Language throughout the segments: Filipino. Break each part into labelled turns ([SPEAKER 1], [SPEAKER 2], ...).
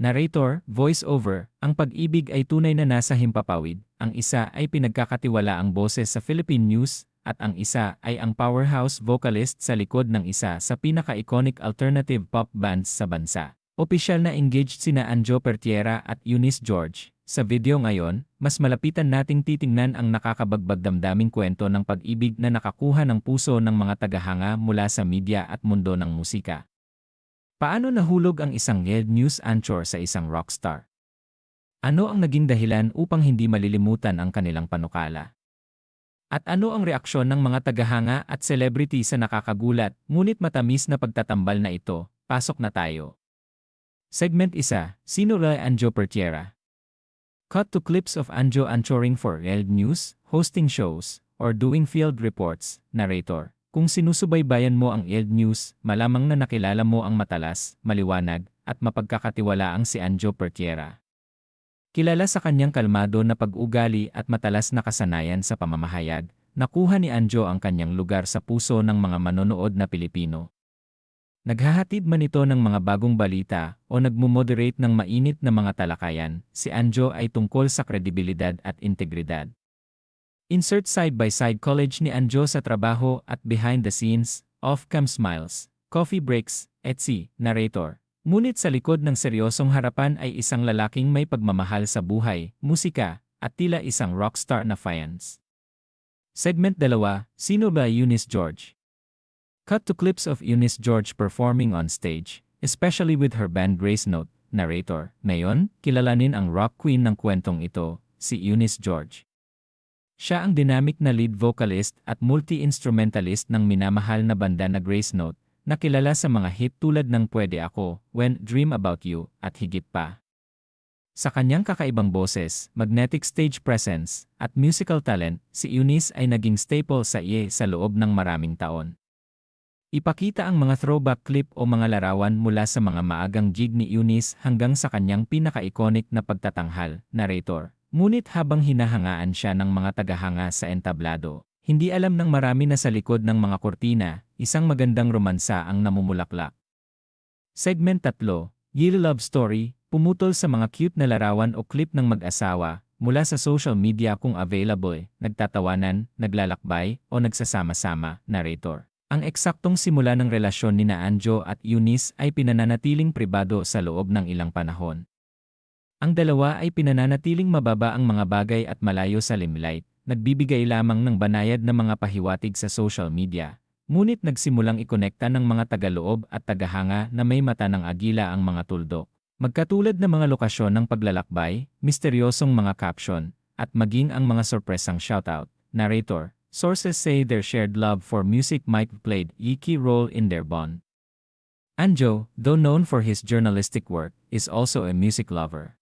[SPEAKER 1] Narrator, voice-over, ang pag-ibig ay tunay na nasa himpapawid, ang isa ay pinagkakatiwala ang boses sa Philippine News, at ang isa ay ang powerhouse vocalist sa likod ng isa sa pinaka-iconic alternative pop bands sa bansa. Opisyal na engaged sina Anjo Pertiera at Eunice George. Sa video ngayon, mas malapitan nating titingnan ang nakakabagbag damdaming kwento ng pag-ibig na nakakuha ng puso ng mga tagahanga mula sa media at mundo ng musika. Paano nahulog ang isang Yeld News anchor sa isang rockstar? Ano ang naging dahilan upang hindi malilimutan ang kanilang panukala? At ano ang reaksyon ng mga tagahanga at celebrity sa nakakagulat ngunit matamis na pagtatambal na ito? Pasok na tayo. Segment 1. Sino Ray Anjo Pertiera? Cut to clips of Anjo anchoring for Yeld News, hosting shows, or doing field reports, narrator. Kung sinusubaybayan mo ang Eld News, malamang na nakilala mo ang matalas, maliwanag, at mapagkakatiwalaang si Anjo Pertiera. Kilala sa kanyang kalmado na pag-ugali at matalas na kasanayan sa pamamahayag, nakuha ni Anjo ang kanyang lugar sa puso ng mga manonood na Pilipino. Naghahatid man ito ng mga bagong balita o nagmumoderate ng mainit na mga talakayan, si Anjo ay tungkol sa kredibilidad at integridad. Insert side-by-side college ni Anjo sa trabaho at behind the scenes, off-cam smiles, coffee breaks, etc. narrator. Ngunit sa likod ng seryosong harapan ay isang lalaking may pagmamahal sa buhay, musika, at tila isang rockstar na fans. Segment 2, Sino ba Eunice George? Cut to clips of Eunice George performing on stage, especially with her band Grace Note, narrator. Ngayon, kilalanin ang rock queen ng kwentong ito, si Eunice George. Siya ang dynamic na lead vocalist at multi-instrumentalist ng minamahal na banda na Grace Note, na kilala sa mga hit tulad ng Pwede Ako, When Dream About You, at higit pa. Sa kanyang kakaibang boses, magnetic stage presence, at musical talent, si Eunice ay naging staple sa IE sa loob ng maraming taon. Ipakita ang mga throwback clip o mga larawan mula sa mga maagang jig ni Eunice hanggang sa kanyang pinaka-iconic na pagtatanghal, narrator, Ngunit habang hinahangaan siya ng mga tagahanga sa entablado, hindi alam ng marami na sa likod ng mga kortina, isang magandang romansa ang namumulaklak. Segment 3, Year Love Story, pumutol sa mga cute na larawan o clip ng mag-asawa, mula sa social media kung available, nagtatawanan, naglalakbay, o nagsasama-sama, narrator. Ang eksaktong simula ng relasyon ni na at Eunice ay pinananatiling pribado sa loob ng ilang panahon. Ang dalawa ay pinananatiling mababa ang mga bagay at malayo sa limelight, nagbibigay lamang ng banayad na mga pahiwatig sa social media. Ngunit nagsimulang ikonekta ng mga tagaloob at tagahanga na may mata ng agila ang mga tuldok. Magkatulad ng mga lokasyon ng paglalakbay, misteryosong mga caption, at maging ang mga sorpresang shoutout. Narrator, sources say their shared love for music might have played a key role in their bond. Anjo, though known for his journalistic work, is also a music lover.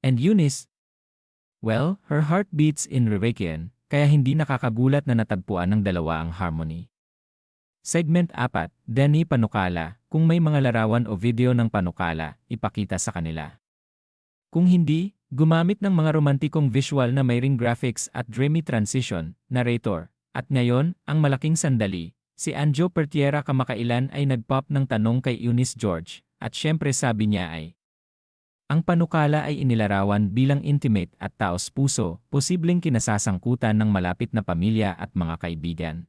[SPEAKER 1] And Eunice? Well, her heart beats in Rerekian, kaya hindi nakakagulat na natagpuan ng dalawa ang harmony. Segment 4, Denny Panukala, kung may mga larawan o video ng panukala, ipakita sa kanila. Kung hindi, gumamit ng mga romantikong visual na mayring graphics at dreamy transition, narrator, at ngayon, ang malaking sandali, si Anjo Pertiera kamakailan ay nagpop ng tanong kay Eunice George, at syempre sabi niya ay, ang panukala ay inilarawan bilang intimate at taos-puso, posibleng kinasasangkutan ng malapit na pamilya at mga kaibigan.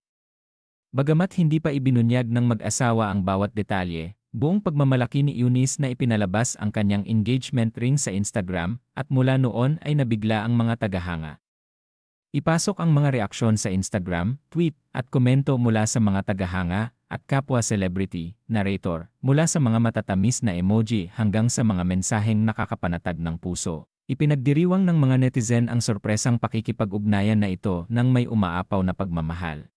[SPEAKER 1] Bagamat hindi pa ibinunyag ng mag-asawa ang bawat detalye, buong pagmamalaki ni Eunice na ipinalabas ang kanyang engagement ring sa Instagram at mula noon ay nabigla ang mga tagahanga. Ipasok ang mga reaksyon sa Instagram, tweet, at komento mula sa mga tagahanga at kapwa celebrity, narrator, mula sa mga matatamis na emoji hanggang sa mga mensaheng nakakapanatag ng puso. Ipinagdiriwang ng mga netizen ang sorpresang pakikipag-ugnayan na ito nang may umaapaw na pagmamahal.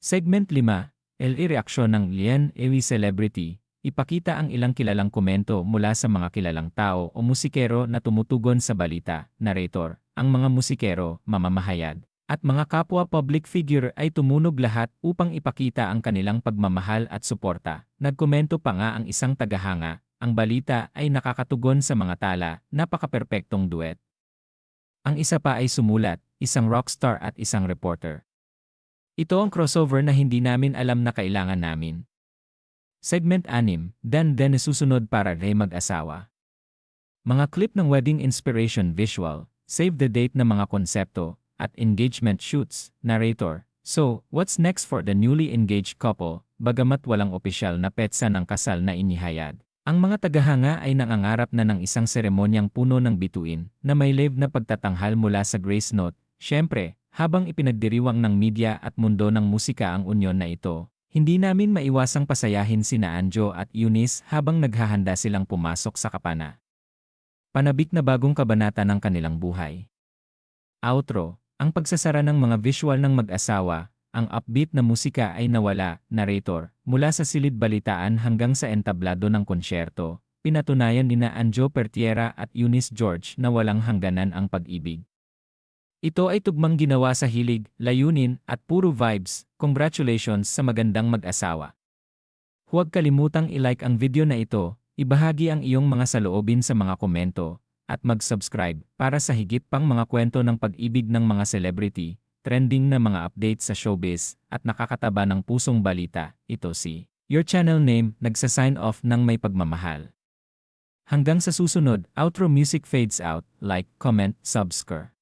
[SPEAKER 1] Segment 5, LE reaksyon ng Lien Ewi Celebrity, ipakita ang ilang kilalang komento mula sa mga kilalang tao o musikero na tumutugon sa balita, narrator, ang mga musikero, mamamahayag, at mga kapwa public figure ay tumunog lahat upang ipakita ang kanilang pagmamahal at suporta. Nagkomento pa nga ang isang tagahanga, ang balita ay nakakatugon sa mga tala, napaka-perpektong duet. Ang isa pa ay sumulat, isang rockstar at isang reporter. Ito ang crossover na hindi namin alam na kailangan namin. Segment 6, Dan Den susunod para Ray mag-asawa. mga clip ng wedding inspiration visual, save the date na mga konsepto, at engagement shoots, narrator. So, what's next for the newly engaged couple, bagamat walang opisyal na petsa ng kasal na inihayad? Ang mga tagahanga ay nangangarap na ng isang seremonyang puno ng bituin na may live na pagtatanghal mula sa Grace Note. Siyempre, habang ipinagdiriwang ng media at mundo ng musika ang unyon na ito, hindi namin maiwasang pasayahin sina Anjo at Eunice habang naghahanda silang pumasok sa kapana. Panabik na bagong kabanata ng kanilang buhay. Outro, ang pagsasara ng mga visual ng mag-asawa, ang upbeat na musika ay nawala, narrator, mula sa silid balitaan hanggang sa entablado ng konsyerto, pinatunayan ni na Anjo Pertiera at Eunice George na walang hangganan ang pag-ibig. Ito ay tugmang ginawa sa hilig, layunin, at puro vibes. Congratulations sa magandang mag-asawa. Huwag kalimutang i-like ang video na ito, ibahagi ang iyong mga saloobin sa mga komento, at mag-subscribe para sa higit pang mga kwento ng pag-ibig ng mga celebrity, trending na mga updates sa showbiz, at nakakataba ng pusong balita. Ito si Your Channel Name, nagsa-sign off ng may pagmamahal. Hanggang sa susunod, outro music fades out, like, comment, subscribe.